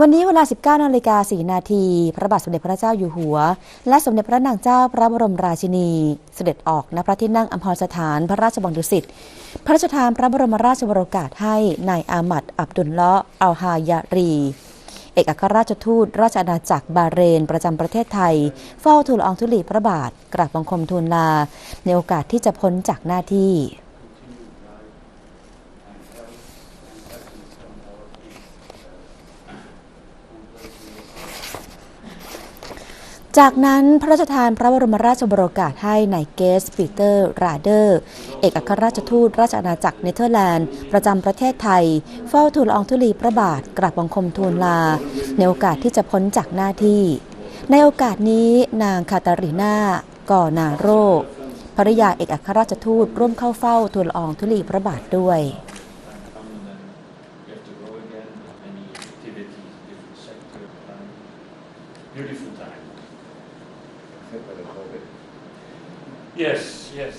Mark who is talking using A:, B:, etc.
A: วันนี้เวลา 19นาฬิกา4นาที พระบาทสมเด็จพระเจ้าอยู่หัว และสมเด็จพระนางเจ้าพระบรมราชินี เสด็จออกณพระที่นั่งอัมพรสถานพระราชวังดุสิต พระราชทานพระบรมราชวโรกาสให้นายอามัดอับดุลเลาะอัลฮายารี เอกอัครราชทูต ราชอาณาจักรบาเรน ประจำประเทศไทย เฝ้าทูลอองธุลีพระบาท กราบบังคมทูลลา ในโอกาสที่จะพ้นจากหน้าที่ จากนั้นพระราชทานพระบรมราชบรกาสให้นายเกสปีเตอร์ราเดอร์ เอกอัครราชทูตราชอาณาจักรเนเธอร์แลนด์ ประจำประเทศไทย เฝ้าทูลอองธุลีพระบาทกราบบังคมทูลลา ในโอกาสที่จะพ้นจากหน้าที่ ในโอกาสนี้นางคาตารีน่าก่อนาโรภริยาเอกอัครราชทูตร่วมเข้าเฝ้าทูลอองธุลีพระบาทด้วย
B: We have
C: for the COVID.
B: Yes, yes.